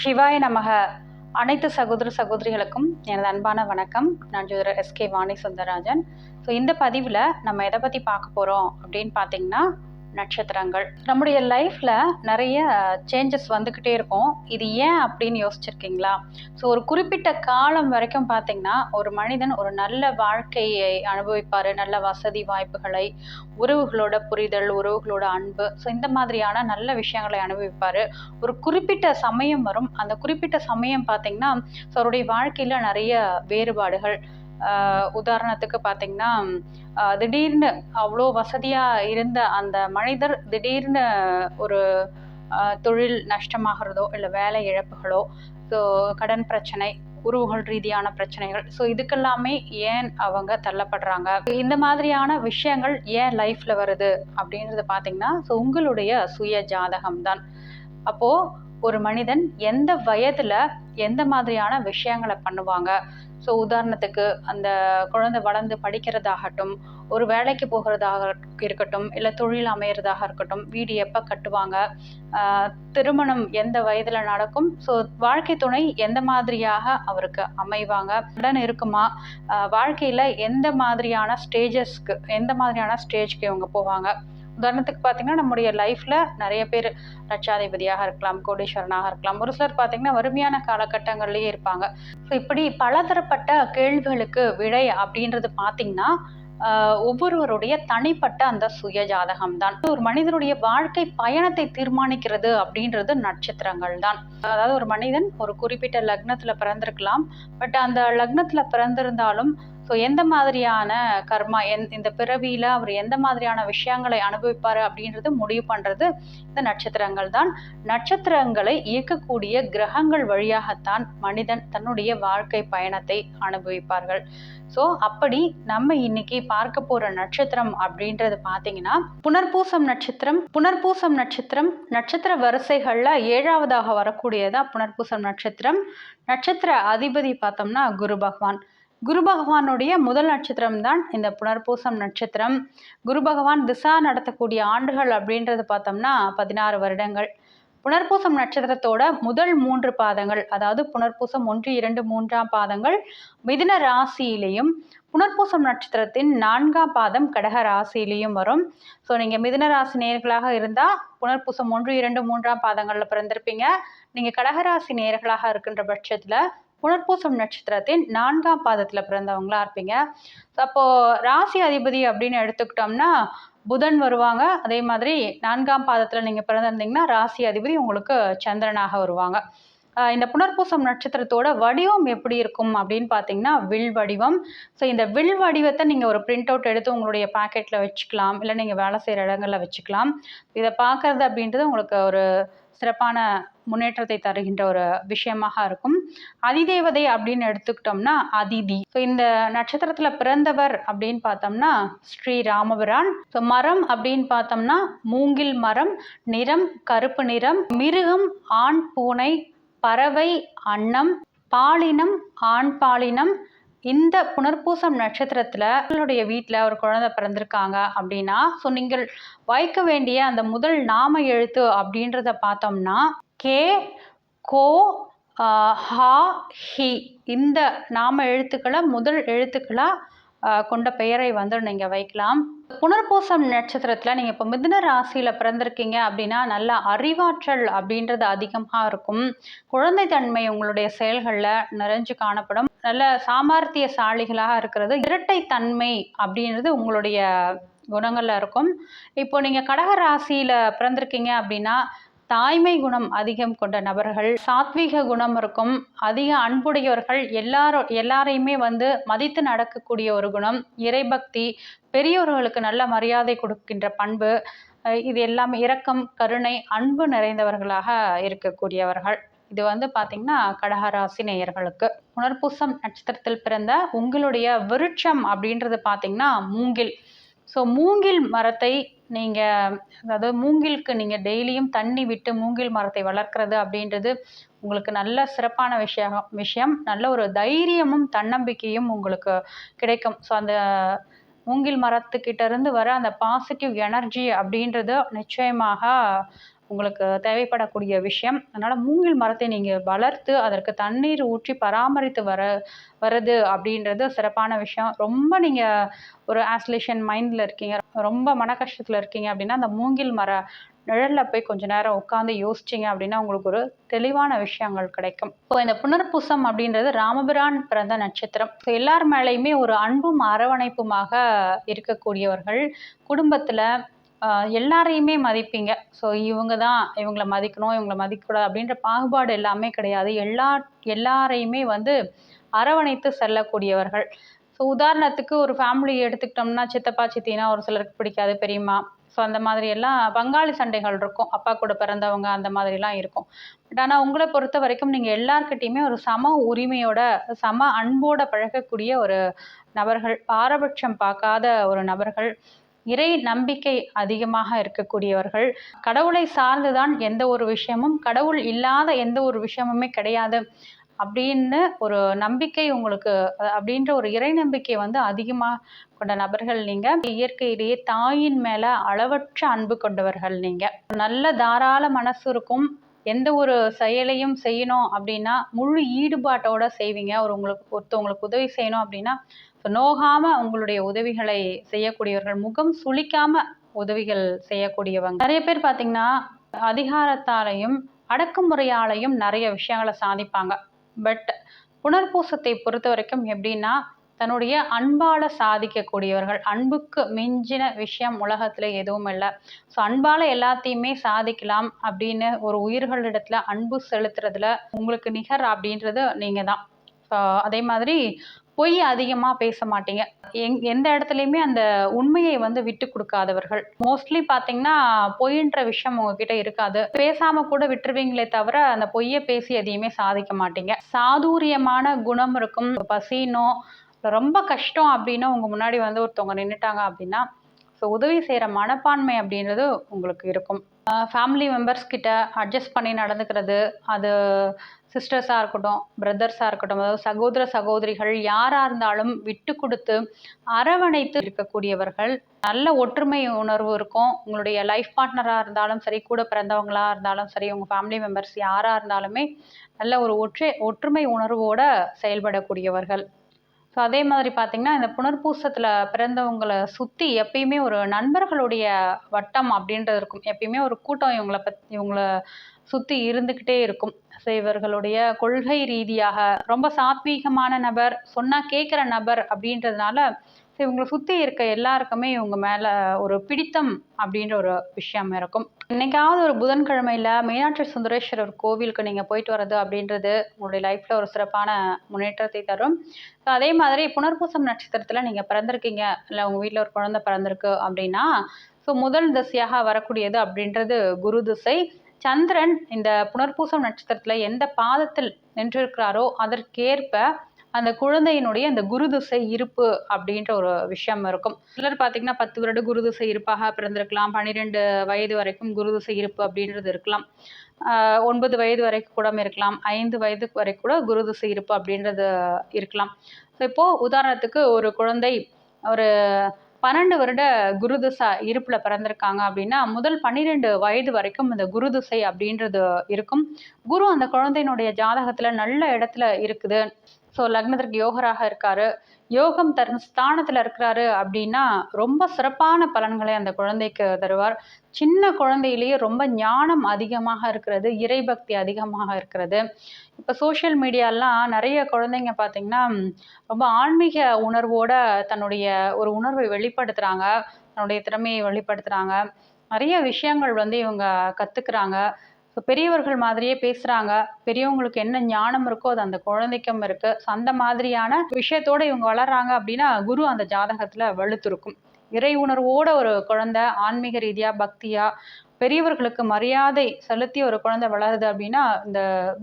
சிவாய நமக. அனைத்து சகோதர சகோதரிகளுக்கும் எனது அன்பான வணக்கம். நான் ஜோதிடர் எஸ்கே வாணி சுந்தரராஜன். ஸோ இந்த பதிவில் நம்ம எதை பற்றி பார்க்க போகிறோம் அப்படின்னு பார்த்தீங்கன்னா நட்சத்திரங்கள். நம்முடைய லைஃப்பில் நிறைய சேஞ்சஸ் வந்துக்கிட்டே இருக்கும். இது ஏன் அப்படின்னு யோசிச்சிருக்கீங்களா? ஸோ ஒரு குறிப்பிட்ட காலம் வரைக்கும் பார்த்தீங்கன்னா ஒரு மனிதன் ஒரு நல்ல வாழ்க்கையை அனுபவிப்பார். நல்ல வசதி வாய்ப்புகளை உறவுகளோட புரிதல் உறவுகளோட அன்பு. ஸோ இந்த மாதிரியான நல்ல விஷயங்களை அனுபவிப்பார். ஒரு குறிப்பிட்ட சமயம் வரும். அந்த குறிப்பிட்ட சமயம் பார்த்தீங்கன்னா ஸோ அவருடைய வாழ்க்கையில் நிறைய வேறுபாடுகள். உதாரணத்துக்கு பார்த்தீங்கன்னா திடீர்னு அவ்வளோ வசதியாக இருந்த அந்த மனிதர் திடீர்னு ஒரு தொழில் நஷ்டமாகிறதோ இல்லை வேலை இழப்புகளோ ஸோ கடன் பிரச்சனை உறவுகள் ரீதியான பிரச்சனைகள் ஸோ இதுக்கெல்லாமே ஏன் அவங்க தள்ளப்படுறாங்க? இந்த மாதிரியான விஷயங்கள் ஏன் லைஃப்பில் வருது அப்படின்றது பார்த்தீங்கன்னா ஸோ உங்களுடைய சுய ஜாதகம் தான் அப்போது ஒரு மனிதன் எந்த வயதில் எந்த மாதிரியான விஷயங்களை பண்ணுவாங்க? ஸோ உதாரணத்துக்கு அந்த குழந்தை வளர்ந்து படிக்கிறதாகட்டும் ஒரு வேலைக்கு போகிறதாக இருக்கட்டும் இல்லை தொழில் அமையிறதாக இருக்கட்டும் வீடு எப்போ கட்டுவாங்க திருமணம் எந்த வயதில் நடக்கும் ஸோ வாழ்க்கை துணை எந்த மாதிரியாக அவருக்கு அமைவாங்க உடன் இருக்குமா வாழ்க்கையில் எந்த மாதிரியான ஸ்டேஜஸ்க்கு எந்த மாதிரியான ஸ்டேஜ்க்கு இவங்க போவாங்க உதாரணத்துக்கு பார்த்தீங்கன்னா நம்முடைய லைஃப்பில் நிறைய பேர் லட்சாதிபதியாக இருக்கலாம் கோடீஸ்வரனாக இருக்கலாம். ஒரு சிலர் பார்த்தீங்கன்னா வறுமையான காலகட்டங்கள்லேயே இருப்பாங்க. ஸோ இப்படி பலதரப்பட்ட கேள்விகளுக்கு விடை அப்படின்றது பார்த்தீங்கன்னா ஒவ்வொருவருடைய தனிப்பட்ட அந்த சுய ஜாதகம் தான். ஒரு மனிதனுடைய வாழ்க்கை பயணத்தை தீர்மானிக்கிறது அப்படின்றது நட்சத்திரங்கள் தான். அதாவது ஒரு மனிதன் ஒரு குறிப்பிட்ட லக்னத்தில் பிறந்திருக்கலாம். பட் அந்த லக்னத்தில் பிறந்திருந்தாலும் ஸோ எந்த மாதிரியான கர்மா எந் இந்த பிறவியில் அவர் எந்த மாதிரியான விஷயங்களை அனுபவிப்பார் அப்படின்றது முடிவு பண்ணுறது இந்த நட்சத்திரங்கள் தான். நட்சத்திரங்களை இயக்கக்கூடிய கிரகங்கள் வழியாகத்தான் மனிதன் தன்னுடைய வாழ்க்கை பயணத்தை அனுபவிப்பார்கள். ஸோ அப்படி நம்ம இன்னைக்கு பார்க்க போகிற நட்சத்திரம் அப்படின்றது பார்த்தீங்கன்னா புனர்பூசம் நட்சத்திரம் புனர்பூசம் நட்சத்திரம் நட்சத்திர வரிசைகளில் ஏழாவதாக வரக்கூடியதாக புனர்பூசம் நட்சத்திரம் நட்சத்திர அதிபதி பார்த்தோம்னா குரு பகவான். குரு பகவானுடைய முதல் நட்சத்திரம் தான் இந்த புனர்பூசம் நட்சத்திரம். குரு பகவான் திசா நடத்தக்கூடிய ஆண்டுகள் அப்படின்றது பார்த்தோம்னா பதினாறு வருடங்கள். புனர்பூசம் நட்சத்திரத்தோட முதல் மூன்று பாதங்கள் அதாவது புனர்பூசம் ஒன்று இரண்டு மூன்றாம் பாதங்கள் மிதுன ராசியிலையும் புனர்பூசம் நட்சத்திரத்தின் நான்காம் பாதம் கடக ராசியிலையும் வரும். ஸோ நீங்கள் மிதுன ராசி நேர்களாக இருந்தால் புனர்பூசம் ஒன்று இரண்டு மூன்றாம் பாதங்களில் பிறந்திருப்பீங்க. நீங்கள் கடகராசி நேர்களாக இருக்கின்ற பட்சத்தில் புனர்பூசம் நட்சத்திரத்தின் நான்காம் பாதத்தில் பிறந்தவங்களா இருப்பீங்க. அப்போது ராசி அதிபதி அப்படின்னு எடுத்துக்கிட்டோம்னா புதன் வருவாங்க. அதே மாதிரி நான்காம் பாதத்தில் நீங்கள் பிறந்திருந்தீங்கன்னா ராசி அதிபதி உங்களுக்கு சந்திரனாக வருவாங்க. இந்த புனர்பூசம் நட்சத்திரத்தோட வடிவம் எப்படி இருக்கும் அப்படின்னு பார்த்தீங்கன்னா வில் வடிவம். ஸோ இந்த வில் வடிவத்தை நீங்கள் ஒரு பிரிண்ட் அவுட் எடுத்து உங்களுடைய பாக்கெட்டில் வச்சுக்கலாம். இல்லை நீங்கள் வேலை செய்கிற இடங்களில் வச்சுக்கலாம். இதை பார்க்கறது அப்படின்றது உங்களுக்கு ஒரு சிறப்பான முன்னேற்றத்தை தருகின்ற ஒரு விஷயமாக இருக்கும். அதிதேவதை அப்படின்னு எடுத்துக்கிட்டோம்னா அதிதி. ஸோ இந்த நட்சத்திரத்தில் பிறந்தவர் அப்படின்னு பார்த்தோம்னா ஸ்ரீ ராமபிரான். ஸோ மரம் அப்படின்னு பார்த்தோம்னா மூங்கில் மரம் நிறம் கருப்பு நிறம் மிருகம் ஆண் பூனை பறவை அன்னம் பாலினம் ஆண் பாலினம். இந்த புனர்பூசம் நட்சத்திரத்தில் உங்களுடைய வீட்டில் ஒரு குழந்தை பிறந்திருக்காங்க அப்படின்னா ஸோ நீங்கள் வைக்க வேண்டிய அந்த முதல் நாம எழுத்து அப்படின்றத பார்த்தோம்னா கே கோ ஹா ஹி. இந்த நாம எழுத்துக்களை முதல் எழுத்துக்களாக கொண்ட பெயரை வந்து நீங்கள் வைக்கலாம். புனர்பூசம் நட்சத்திரத்தில் நீங்கள் இப்போ மிதுன ராசியில் பிறந்திருக்கீங்க அப்படின்னா நல்ல அறிவாற்றல் அப்படின்றது அதிகமாக இருக்கும். குழந்தை தன்மை உங்களுடைய செயல்களில் நிறைஞ்சு காணப்படும். நல்ல சாமர்த்தியசாலிகளாக இருக்கிறது. இரட்டைத்தன்மை அப்படின்றது உங்களுடைய குணங்களில் இருக்கும். இப்போ நீங்கள் கடக ராசியில் பிறந்திருக்கீங்க அப்படின்னா தாய்மை குணம் அதிகம் கொண்ட நபர்கள் சாத்வீக குணம் இருக்கும். அதிக அன்புடையவர்கள் எல்லாரும் எல்லாரையுமே வந்து மதித்து நடக்கக்கூடிய ஒரு குணம் இறைபக்தி பெரியோர்களுக்கு நல்ல மரியாதை கொடுக்கின்ற பண்பு இது எல்லாமே இரக்கம் கருணை அன்பு நிறைந்தவர்களாக இருக்கக்கூடியவர்கள். இது வந்து பார்த்தீங்கன்னா கடகராசி நேயர்களுக்கு. உணர்பூசம் நட்சத்திரத்தில் பிறந்த உங்களுடைய விருட்சம் அப்படின்றது பார்த்தீங்கன்னா மூங்கில். ஸோ மூங்கில் மரத்தை நீங்கள் அதாவது மூங்கிலுக்கு நீங்கள் டெய்லியும் தண்ணி விட்டு மூங்கில் மரத்தை வளர்க்குறது அப்படின்றது உங்களுக்கு நல்ல சிறப்பான விஷயம் விஷயம். நல்ல ஒரு தைரியமும் தன்னம்பிக்கையும் உங்களுக்கு கிடைக்கும். ஸோ அந்த மூங்கில் மரத்துக்கிட்ட இருந்து வர அந்த பாசிட்டிவ் எனர்ஜி அப்படின்றது நிச்சயமாக உங்களுக்கு தேவைப்படக்கூடிய விஷயம். அதனால் மூங்கில் மரத்தை நீங்கள் வளர்த்து அதற்கு தண்ணீர் ஊற்றி பராமரித்து வர வருது அப்படின்றது சிறப்பான விஷயம். ரொம்ப நீங்கள் ஒரு ஆஸ்லேஷன் மைண்டில் இருக்கீங்க ரொம்ப மன கஷ்டத்தில் இருக்கீங்க அப்படின்னா அந்த மூங்கில் மர நிழலில் போய் கொஞ்ச நேரம் உட்காந்து யோசிச்சிங்க அப்படின்னா உங்களுக்கு ஒரு தெளிவான விஷயங்கள் கிடைக்கும். இப்போ இந்த புனர்பூசம் அப்படின்றது ராமபிரான் பிறந்த நட்சத்திரம். ஸோ எல்லார் மேலேயுமே ஒரு அன்பும் அரவணைப்புமாக இருக்கக்கூடியவர்கள். குடும்பத்தில் எல்லாரையுமே மதிப்பீங்க. ஸோ இவங்க தான் இவங்கள மதிக்கணும் இவங்கள மதிக்கக்கூடாது அப்படின்ற பாகுபாடு எல்லாமே கிடையாது. எல்லா எல்லாரையுமே வந்து அரவணைத்து செல்லக்கூடியவர்கள். ஸோ உதாரணத்துக்கு ஒரு ஃபேமிலி எடுத்துக்கிட்டோம்னா சித்தப்பா சித்தினா ஒரு சிலருக்கு பிடிக்காது பெரியம்மா. ஸோ அந்த மாதிரி எல்லாம் பங்காளி சண்டைகள் இருக்கும். அப்பா கூட பிறந்தவங்க அந்த மாதிரிலாம் இருக்கும். பட் ஆனால் உங்களை பொறுத்த வரைக்கும் நீங்கள் எல்லார்கிட்டேயுமே ஒரு சம உரிமையோட சம அன்போட பழகக்கூடிய ஒரு நபர்கள் பாரபட்சம் பார்க்காத ஒரு நபர்கள். இறை நம்பிக்கை அதிகமாக இருக்கக்கூடியவர்கள். கடவுளை சார்ந்துதான் எந்த ஒரு விஷயமும் கடவுள் இல்லாத எந்த ஒரு விஷயமுமே கிடையாது அப்படின்னு ஒரு நம்பிக்கை உங்களுக்கு அப்படின்ற ஒரு இறை நம்பிக்கை வந்து அதிகமாக கொண்ட நபர்கள் நீங்கள் இயற்கையிலேயே தாயின் மேலே அளவற்ற அன்பு கொண்டவர்கள் நீங்கள் நல்ல தாராள மனசு இருக்கும். எந்த ஒரு செயலையும் செய்யணும் அப்படின்னா முழு ஈடுபாட்டோட செய்வீங்க. ஒரு உங்களுக்கு ஒருத்தவங்களுக்கு உதவி செய்யணும் அப்படின்னா ஸோ நோகாம உங்களுடைய உதவிகளை செய்யக்கூடியவர்கள் முகம் சுளிக்காமல் உதவிகள் செய்யக்கூடியவங்க. நிறைய பேர் பார்த்தீங்கன்னா அதிகாரத்தாலையும் அடக்குமுறையாலையும் நிறைய விஷயங்களை சாதிப்பாங்க. பட் புனர்பூசத்தை பொறுத்த வரைக்கும் எப்படின்னா தன்னுடைய அன்பால் சாதிக்கக்கூடியவர்கள் அன்புக்கு மிஞ்சின விஷயம் உலகத்தில் எதுவும் இல்லை. ஸோ அன்பால் எல்லாத்தையுமே சாதிக்கலாம் அப்படின்னு ஒரு உயிர்களிடத்துல அன்பு செலுத்துறதுல உங்களுக்கு நிகர் அப்படின்றது நீங்கள் தான் ஸோ அதே மாதிரி பொய் அதிகமாக பேச மாட்டீங்க. எங் எந்த இடத்துலையுமே அந்த உண்மையை வந்து விட்டு கொடுக்காதவர்கள். மோஸ்ட்லி பார்த்தீங்கன்னா பொய்ன்ற விஷயம் உங்ககிட்ட இருக்காது. பேசாம கூட விட்டுருவீங்களே தவிர அந்த பொய்யை பேசி எதையுமே சாதிக்க மாட்டீங்க. சாதுரியமான குணம் இருக்கும். பசினோ ரொம்ப கஷ்டம் அப்படின்னா உங்கள் முன்னாடி வந்து ஒருத்தவங்க நின்றுட்டாங்க அப்படின்னா ஸோ உதவி செய்கிற மனப்பான்மை அப்படின்றது உங்களுக்கு இருக்கும். ஃபேமிலி மெம்பர்ஸ் கிட்ட அட்ஜஸ்ட் பண்ணி நடந்துக்கிறது அது சிஸ்டர்ஸாக இருக்கட்டும் பிரதர்ஸாக இருக்கட்டும் அதாவது சகோதர சகோதரிகள் யாராக இருந்தாலும் விட்டு கொடுத்து அரவணைத்து இருக்கக்கூடியவர்கள். நல்ல ஒற்றுமை உணர்வு இருக்கும். உங்களுடைய லைஃப் பார்ட்னராக இருந்தாலும் சரி கூட பிறந்தவங்களாக இருந்தாலும் சரி உங்கள் ஃபேமிலி மெம்பர்ஸ் யாராக இருந்தாலுமே நல்ல ஒரு ஒற்றை ஒற்றுமை உணர்வோட செயல்படக்கூடியவர்கள். ஸோ அதே மாதிரி பார்த்திங்கன்னா இந்த புனர்பூசத்தில் பிறந்தவங்களை சுற்றி எப்பயுமே ஒரு நண்பர்களுடைய வட்டம் அப்படின்றது இருக்கும். எப்பயுமே ஒரு கூட்டம் இவங்களை பத் இவங்கள சுற்றி இருந்துக்கிட்டே இருக்கும். ஸோ இவர்களுடைய கொள்கை ரீதியாக ரொம்ப சாத்வீகமான நபர் சொன்னால் கேட்குற நபர் அப்படின்றதுனால ஸோ இவங்களை சுற்றி இருக்க எல்லாருக்குமே இவங்க மேலே ஒரு பிடித்தம் அப்படின்ற ஒரு விஷயம் இருக்கும். இன்னைக்காவது ஒரு புதன்கிழமையில் மீனாட்சி சுந்தரேஸ்வரர் கோவிலுக்கு நீங்கள் போயிட்டு வர்றது அப்படின்றது உங்களுடைய லைஃப்பில் ஒரு சிறப்பான முன்னேற்றத்தை தரும். ஸோ அதே மாதிரி புனர்பூசம் நட்சத்திரத்தில் நீங்கள் பிறந்திருக்கீங்க இல்லை உங்கள் வீட்டில் ஒரு குழந்தை பிறந்திருக்கு அப்படின்னா ஸோ முதல் திசையாக வரக்கூடியது அப்படின்றது குரு திசை. சந்திரன் இந்த புனர்பூசம் நட்சத்திரத்தில் எந்த பாதத்தில் நின்றிருக்கிறாரோ அதற்கேற்ப அந்த குழந்தையினுடைய அந்த குருதிசை இருப்பு அப்படின்ற ஒரு விஷயம் இருக்கும். சிலர் பார்த்தீங்கன்னா பத்து வருட குருதிசை இருப்பாக பிறந்திருக்கலாம். பன்னிரெண்டு வயது வரைக்கும் குருதிசை இருப்பு அப்படின்றது இருக்கலாம். ஒன்பது வயது வரைக்கும் கூட இருக்கலாம். ஐந்து வயது வரைக்கும் கூட குருதிசை இருப்பு அப்படின்றது இருக்கலாம். ஸோ இப்போது உதாரணத்துக்கு ஒரு குழந்தை ஒரு பன்னெண்டு வருட குருதிசை இருப்பில் பிறந்திருக்காங்க அப்படின்னா முதல் பன்னிரெண்டு வயது வரைக்கும் இந்த குருதிசை அப்படின்றது இருக்கும். குரு அந்த குழந்தையினுடைய ஜாதகத்தில் நல்ல இடத்துல இருக்குது. ஸோ லக்னத்திற்கு யோகராக இருக்காரு. யோகம் தரும் ஸ்தானத்தில் இருக்கிறாரு அப்படின்னா ரொம்ப சிறப்பான பலன்களை அந்த குழந்தைக்கு தருவார். சின்ன குழந்தையிலேயே ரொம்ப ஞானம் அதிகமாக இருக்கிறது இறைபக்தி அதிகமாக இருக்கிறது. இப்போ சோஷியல் மீடியாலாம் நிறைய குழந்தைங்க பார்த்தீங்கன்னா ரொம்ப ஆன்மீக உணர்வோட தன்னுடைய ஒரு உணர்வை வெளிப்படுத்துகிறாங்க தன்னுடைய திறமையை வெளிப்படுத்துகிறாங்க நிறைய விஷயங்கள் வந்து இவங்க கற்றுக்குறாங்க ஸோ பெரியவர்கள் மாதிரியே பேசுகிறாங்க பெரியவங்களுக்கு என்ன ஞானம் இருக்கோ அது அந்த குழந்தைக்கும் இருக்குது ஸோ அந்த மாதிரியான விஷயத்தோட இவங்க வளர்றாங்க அப்படின்னா குரு அந்த ஜாதகத்தில் வலுத்திருக்கும். இறை உணர்வோட ஒரு குழந்தை ஆன்மீக ரீதியாக பக்தியாக பெரியவர்களுக்கு மரியாதை செலுத்தி ஒரு குழந்தை வளருது அப்படின்னா இந்த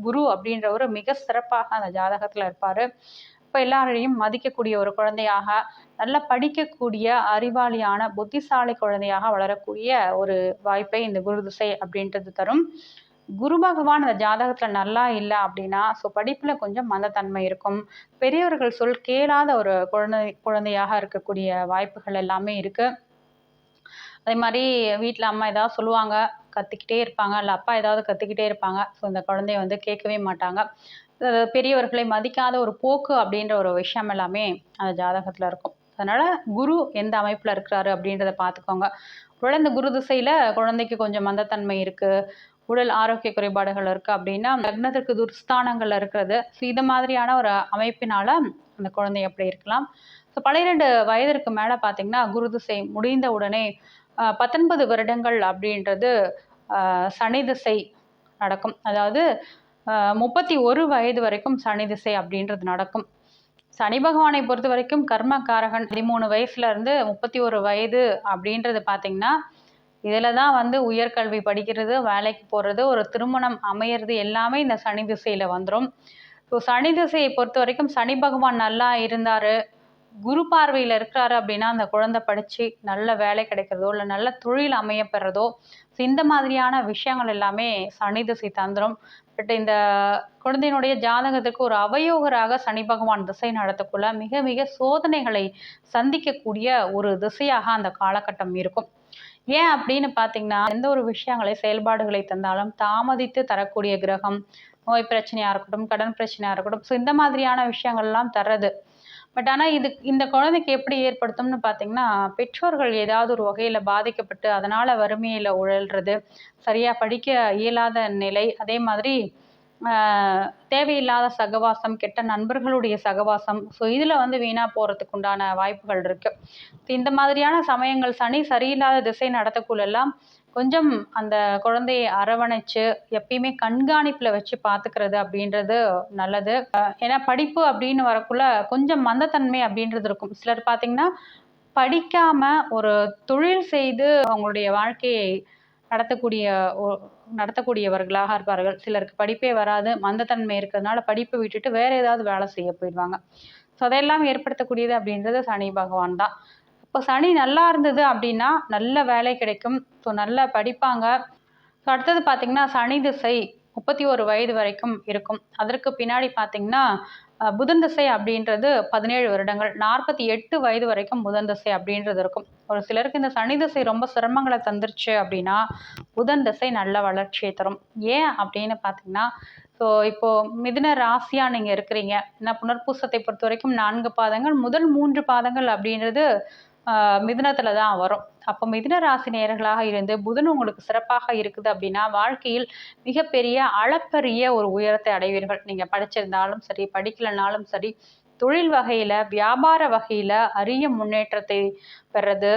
குரு அப்படின்றவர் மிக சிறப்பாக அந்த ஜாதகத்தில் இருப்பார். இப்போ எல்லாரையும் மதிக்கக்கூடிய ஒரு குழந்தையாக நல்லா படிக்கக்கூடிய அறிவாளியான புத்திசாலி குழந்தையாக வளரக்கூடிய ஒரு வாய்ப்பை இந்த குரு திசை அப்படின்றது தரும். குரு பகவான் அந்த ஜாதகத்தில் நல்லா இல்லை அப்படின்னா ஸோ படிப்பில் கொஞ்சம் மந்தத்தன்மை இருக்கும். பெரியவர்கள் சொல் கேளாத ஒரு குழந்தை குழந்தையாக இருக்கக்கூடிய வாய்ப்புகள் எல்லாமே இருக்குது அதே மாதிரி வீட்டில் அம்மா ஏதாவது சொல்லுவாங்க கற்றுக்கிட்டே இருப்பாங்க இல்லை அப்பா ஏதாவது கற்றுக்கிட்டே இருப்பாங்க ஸோ இந்த குழந்தைய வந்து கேட்கவே மாட்டாங்க. பெரியவர்களை மதிக்காத ஒரு போக்கு அப்படின்ற ஒரு விஷயம் எல்லாமே அந்த ஜாதகத்தில் இருக்கும். அதனால் குரு எந்த அமைப்பில் இருக்கிறாரு அப்படின்றத பார்த்துக்கோங்க. குழந்தை இந்த குரு திசையில் குழந்தைக்கு கொஞ்சம் மந்தத்தன்மை இருக்குது உடல் ஆரோக்கிய குறைபாடுகள் இருக்குது அப்படின்னா லக்னத்திற்கு துர்ஸ்தானங்கள் இருக்கிறது. ஸோ இது மாதிரியான ஒரு அமைப்பினால அந்த குழந்தை அப்படி இருக்கலாம். ஸோ பன்னிரெண்டு வயதிற்கு மேலே பார்த்தீங்கன்னா குரு திசை முடிந்த உடனே பத்தொன்பது வருடங்கள் அப்படின்றது சனி திசை நடக்கும். அதாவது முப்பத்தி ஒரு வயது வரைக்கும் சனி திசை அப்படின்றது நடக்கும். சனி பகவானை பொறுத்த வரைக்கும் கர்மகாரகன் பதிமூணு வயசுல இருந்து முப்பத்தி ஒரு வயது அப்படின்றது பார்த்தீங்கன்னா இதில் தான் வந்து உயர்கல்வி படிக்கிறது வேலைக்கு போகிறது ஒரு திருமணம் அமையிறது எல்லாமே இந்த சனி திசையில் வந்துடும் ஸோ சனி திசையை பொறுத்த வரைக்கும் சனி பகவான் நல்லா இருந்தார். குரு பார்வையில் இருக்கிறாரு அப்படின்னா அந்த குழந்தை படித்து நல்ல வேலை கிடைக்கிறதோ இல்லை நல்ல தொழில் அமைய பெறதோ இந்த மாதிரியான விஷயங்கள் எல்லாமே சனி திசை தந்துடும் பட் இந்த குழந்தையினுடைய ஜாதகத்திற்கு ஒரு அவயோகராக சனி பகவான் திசை நடத்தக்குள்ள மிக மிக சோதனைகளை சந்திக்கக்கூடிய ஒரு திசையாக அந்த காலகட்டம் இருக்கும். ஏன் அப்படின்னு பார்த்தீங்கன்னா எந்த ஒரு விஷயங்களை செயல்பாடுகளை தந்தாலும் தாமதித்து தரக்கூடிய கிரகம் நோய் பிரச்சனையாக இருக்கட்டும் கடன் பிரச்சனையாக இருக்கட்டும் ஸோ இந்த மாதிரியான விஷயங்கள்லாம் தர்றது. பட் ஆனால் இது இந்த குழந்தைக்கு எப்படி ஏற்படுத்தும்னு பார்த்தீங்கன்னா பெற்றோர்கள் ஏதாவது ஒரு வகையில் பாதிக்கப்பட்டு அதனால் வறுமையில் உழல்றது சரியாக படிக்க இயலாத நிலை அதே மாதிரி தேவையில்லாத சகவாசம் கெட்ட நண்பர்களுடைய சகவாசம். ஸோ இதில் வந்து வீணாக போகிறதுக்கு உண்டான வாய்ப்புகள் இருக்குது இந்த மாதிரியான சமயங்கள் சனி சரியில்லாத திசை நடத்தக்குள்ளெல்லாம் கொஞ்சம் அந்த குழந்தையை அரவணைச்சு எப்பயுமே கண்காணிப்பில் வச்சு பார்த்துக்கிறது அப்படின்றது நல்லது. ஏன்னா படிப்பு அப்படின்னு வரக்குள்ள கொஞ்சம் மந்தத்தன்மை அப்படின்றது இருக்கும். சிலர் பார்த்திங்கன்னா படிக்காமல் ஒரு தொழில் செய்து அவங்களுடைய வாழ்க்கையை நடத்தக்கூடிய நடத்தக்கூடியவர்களாக இருப்பார்கள். சிலருக்கு படிப்பே வராது மந்தத்தன்மை இருக்கிறதுனால படிப்பை விட்டுட்டு வேற ஏதாவது வேலை செய்ய போயிடுவாங்க. ஸோ அதையெல்லாம் ஏற்படுத்தக்கூடியது அப்படின்றது சனி பகவான் தான். இப்போ சனி நல்லா இருந்தது அப்படின்னா நல்ல வேலை கிடைக்கும். ஸோ நல்லா படிப்பாங்க. ஸோ அடுத்தது பார்த்தீங்கன்னா சனி திசை முப்பத்தி ஒரு வயது வரைக்கும் இருக்கும். அதற்கு பின்னாடி பார்த்தீங்கன்னா புதன் திசை அப்படின்றது பதினேழு வருடங்கள் நாற்பத்தி எட்டு வயது வரைக்கும் புதன் திசை அப்படின்றது இருக்கும். ஒரு சிலருக்கு இந்த சனி திசை ரொம்ப சிரமங்களை தந்துருச்சு அப்படின்னா புதன் திசை நல்ல வளர்ச்சியை தரும். ஏன் அப்படின்னு பார்த்தீங்கன்னா ஸோ இப்போது மிதின ராசியா நீங்கள் இருக்கிறீங்க. ஏன்னா புனர்பூசத்தை பொறுத்த வரைக்கும் நான்கு பாதங்கள் முதல் மூன்று பாதங்கள் அப்படின்றது மிதுனத்துல தான் வரும். அப்போ மிதுன ராசி நேர்களாக இருந்து புதன் உங்களுக்கு சிறப்பாக இருக்குது அப்படின்னா வாழ்க்கையில் மிகப்பெரிய அளப்பரிய ஒரு உயரத்தை அடைவீர்கள். நீங்க படிச்சிருந்தாலும் சரி படிக்கலைனாலும் சரி தொழில் வகையில வியாபார வகையில அரிய முன்னேற்றத்தை பெறது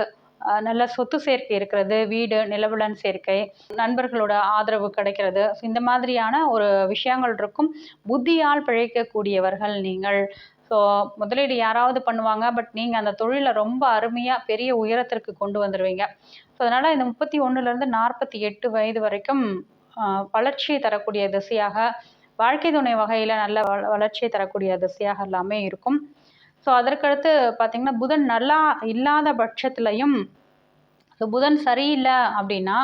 நல்ல சொத்து சேர்க்கை இருக்கிறது வீடு நிலவுடன் சேர்க்கை நண்பர்களோட ஆதரவு கிடைக்கிறது. இந்த மாதிரியான ஒரு விஷயங்கள் இருக்கும். புத்தியால் பிழைக்கக்கூடியவர்கள் நீங்கள். ஸோ முதலீடு யாராவது பண்ணுவாங்க பட் நீங்கள் அந்த தொழிலை ரொம்ப அருமையாக பெரிய உயரத்திற்கு கொண்டு வந்துடுவீங்க ஸோ அதனால் இந்த முப்பத்தி ஒன்றுலேருந்து நாற்பத்தி எட்டு வயது வரைக்கும் வளர்ச்சியை தரக்கூடிய திசையாக வாழ்க்கை துணை வகையில் நல்ல வள வளர்ச்சியை தரக்கூடிய திசையாக எல்லாமே இருக்கும். ஸோ அதற்கடுத்து பார்த்திங்கன்னா புதன் நல்லா இல்லாத பட்சத்துலையும் ஸோ புதன் சரியில்லை அப்படின்னா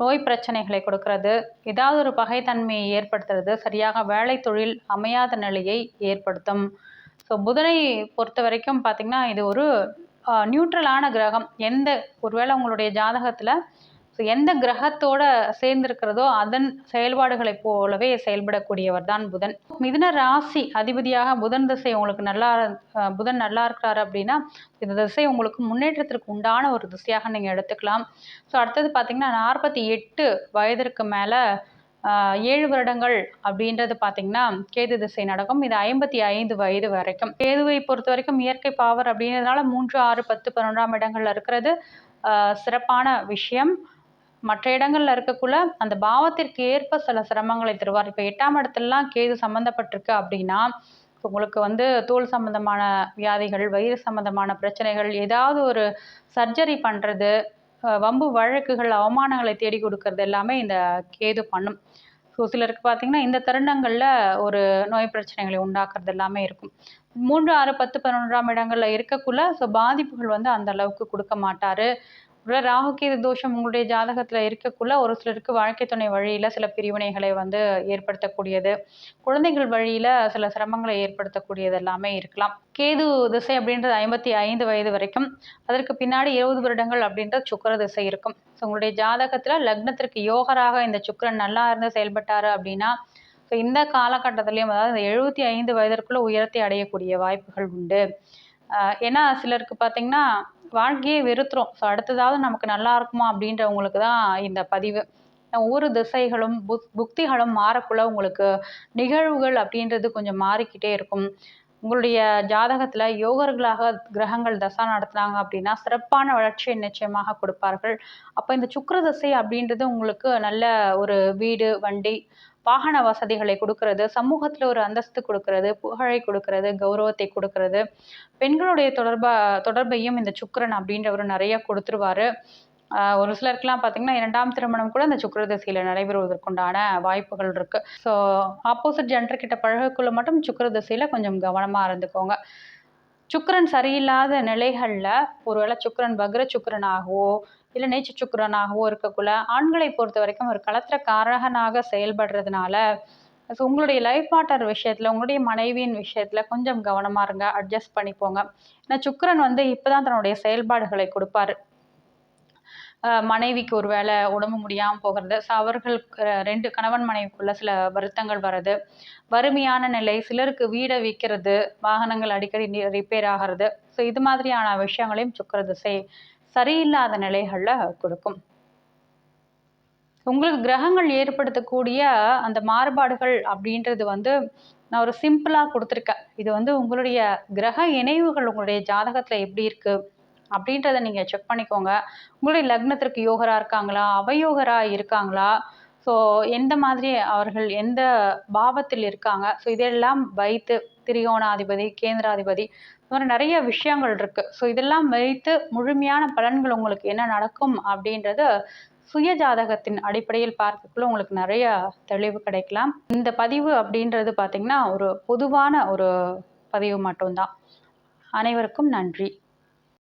நோய் பிரச்சனைகளை கொடுக்கறது ஏதாவது ஒரு பகைத்தன்மையை ஏற்படுத்துறது சரியாக வேலை தொழில் அமையாத நிலையை ஏற்படுத்தும். ஸோ புதனை பொறுத்த வரைக்கும் பார்த்திங்கன்னா இது ஒரு நியூட்ரலான கிரகம். எந்த ஒருவேளை உங்களுடைய ஜாதகத்தில் ஸோ எந்த கிரகத்தோட சேர்ந்திருக்கிறதோ அதன் செயல்பாடுகளை போலவே செயல்படக்கூடியவர் தான் புதன். மிதுன ராசி அதிபதியாக புதன் திசை உங்களுக்கு நல்லா புதன் நல்லா இருக்கிறாரு அப்படின்னா இந்த திசை உங்களுக்கு முன்னேற்றத்திற்கு உண்டான ஒரு திசையாக நீங்கள் எடுத்துக்கலாம். ஸோ அடுத்தது பார்த்திங்கன்னா நாற்பத்தி எட்டு வயதிற்கு மேலே ஏழு வருடங்கள் அப்படின்றது பார்த்தீங்கன்னா கேது திசை நடக்கும் இது ஐம்பத்தி ஐந்து வயது வரைக்கும். கேதுவை பொறுத்த வரைக்கும் இயற்கை பாவர் அப்படின்றதுனால மூன்று ஆறு பத்து பன்னெண்டாம் இடங்கள்ல இருக்கிறது சிறப்பான விஷயம். மற்ற இடங்களில் இருக்கக்குள்ள அந்த பாவத்திற்கு ஏற்ப சில சிரமங்களை தருவார். இப்போ எட்டாம் இடத்துலலாம் கேது சம்மந்தப்பட்டிருக்கு அப்படின்னா உங்களுக்கு வந்து தோல் சம்பந்தமான வியாதிகள் வயிறு சம்பந்தமான பிரச்சனைகள் ஏதாவது ஒரு சர்ஜரி பண்ணுறது வம்பு வழக்குகள் அவமானங்களை தேடி கொடுக்கறது எல்லாமே இந்த கேது பண்ணும். ஸோ சிலருக்கு பார்த்தீங்கன்னா இந்த தருணங்களில் ஒரு நோய் பிரச்சனைகளை உண்டாக்குறது எல்லாமே இருக்கும். மூன்று ஆறு பத்து பதினொன்றாம் இடங்களில் இருக்கக்குள்ள ஸோ பாதிப்புகள் வந்து அந்த அளவுக்கு கொடுக்க மாட்டார். ராகு ராகுகேது தோஷம் உங்களுடைய ஜாதகத்தில் இருக்கக்குள்ள ஒரு சிலருக்கு வாழ்க்கை துணை வழியில் சில பிரிவினைகளை வந்து ஏற்படுத்தக்கூடியது. குழந்தைகள் வழியில் சில சிரமங்களை ஏற்படுத்தக்கூடியது எல்லாமே இருக்கலாம். கேது திசை அப்படின்றது ஐம்பத்தி ஐந்து வயது வரைக்கும். அதற்கு பின்னாடி இருபது வருடங்கள் அப்படின்றது சுக்கர திசை இருக்கும். ஸோ உங்களுடைய ஜாதகத்தில் லக்னத்திற்கு யோகராக இந்த சுக்கரன் நல்லா இருந்து செயல்பட்டார் அப்படின்னா ஸோ இந்த காலகட்டத்திலையும் அதாவது இந்த எழுபத்தி ஐந்து வயதிற்குள்ளே உயரத்தை அடையக்கூடிய வாய்ப்புகள் உண்டு. ஏன்னா சிலருக்கு பார்த்திங்கன்னா வாழ்க்கையே வெறுத்துரும். ஸோ அடுத்ததாவது நமக்கு நல்லா இருக்குமா அப்படின்றவங்களுக்கு தான் இந்த பதிவு. ஒவ்வொரு திசைகளும் புக் புக்திகளும் மாறக்குள்ள உங்களுக்கு நிகழ்வுகள் அப்படின்றது கொஞ்சம் மாறிக்கிட்டே இருக்கும். உங்களுடைய ஜாதகத்தில் யோகர்களாக கிரகங்கள் தசா நடத்துனாங்க அப்படின்னா சிறப்பான வளர்ச்சியை நிச்சயமாக கொடுப்பார்கள். அப்போ இந்த சுக்கர தசை அப்படின்றது உங்களுக்கு நல்ல ஒரு வீடு வண்டி வாகன வசதிகளை கொடுக்கறது சமூகத்தில் ஒரு அந்தஸ்து கொடுக்கறது புகழை கொடுக்கறது கௌரவத்தை கொடுக்கறது. பெண்களுடைய தொடர்பா தொடர்பையும் இந்த சுக்கரன் அப்படின்றவர் நிறைய கொடுத்துருவாரு. ஒரு சிலருக்குலாம் பார்த்தீங்கன்னா இரண்டாம் திருமணம் கூட அந்த சுக்கர திசையில் நடைபெறுவதற்குண்டான வாய்ப்புகள் இருக்குது ஸோ ஆப்போசிட் ஜென்டர் கிட்ட பழகக்குள்ள மட்டும் சுக்கர திசையில் கொஞ்சம் கவனமாக இருந்துக்கோங்க. சுக்கரன் சரியில்லாத நிலைகளில் ஒருவேளை சுக்கரன் பக்ர சுக்கரனாகவோ இல்லை நீச்ச சுக்கரனாகவோ இருக்கக்குள்ள ஆண்களை பொறுத்த வரைக்கும் ஒரு களத்திர காரகனாக செயல்படுறதுனால ஸோ உங்களுடைய லைஃப் பார்ட்னர் விஷயத்தில் உங்களுடைய மனைவியின் விஷயத்தில் கொஞ்சம் கவனமாக இருங்க அட்ஜஸ்ட் பண்ணிப்போங்க ஏன்னா சுக்கரன் வந்து இப்போ தான் தன்னுடைய செயல்பாடுகளை கொடுப்பாரு. மனைவிக்கு ஒரு வேளை உடம்பு முடியாமல் போகிறது. ஸோ அவர்களுக்கு ரெண்டு கணவன் மனைவிக்குள்ள சில வருத்தங்கள் வர்றது. வறுமையான நிலை சிலருக்கு வீடை விற்கிறது வாகனங்கள் அடிக்கடி ரிப்பேர் ஆகிறது. ஸோ இது மாதிரியான விஷயங்களையும் சுக்கர திசை சரியில்லாத நிலைகளில் கொடுக்கும். உங்களுக்கு கிரகங்கள் ஏற்படுத்தக்கூடிய அந்த மாறுபாடுகள் அப்படின்றது வந்து நான் ஒரு சிம்பிளாக கொடுத்துருக்கேன். இது வந்து உங்களுடைய கிரக இணைவுகள் உங்களுடைய ஜாதகத்தில் எப்படி இருக்குது அப்படின்றத நீங்கள் செக் பண்ணிக்கோங்க. உங்களுடைய லக்னத்திற்கு யோகரா இருக்காங்களா? அவயோகரா இருக்காங்களா? ஸோ எந்த மாதிரி அவர்கள் எந்த பாவத்தில் இருக்காங்க? ஸோ இதெல்லாம் வைத்து திரிகோணாதிபதி கேந்திராதிபதி இது மாதிரி நிறைய விஷயங்கள் இருக்குது ஸோ இதெல்லாம் வைத்து முழுமையான பலன்கள் உங்களுக்கு என்ன நடக்கும் அப்படின்றது சுய ஜாதகத்தின் அடிப்படையில் பார்க்கக்குள்ள உங்களுக்கு நிறைய தெளிவு கிடைக்கலாம். இந்த பதிவு அப்படின்றது பார்த்திங்கன்னா ஒரு பொதுவான ஒரு பதிவு மட்டும்தான். அனைவருக்கும் நன்றி.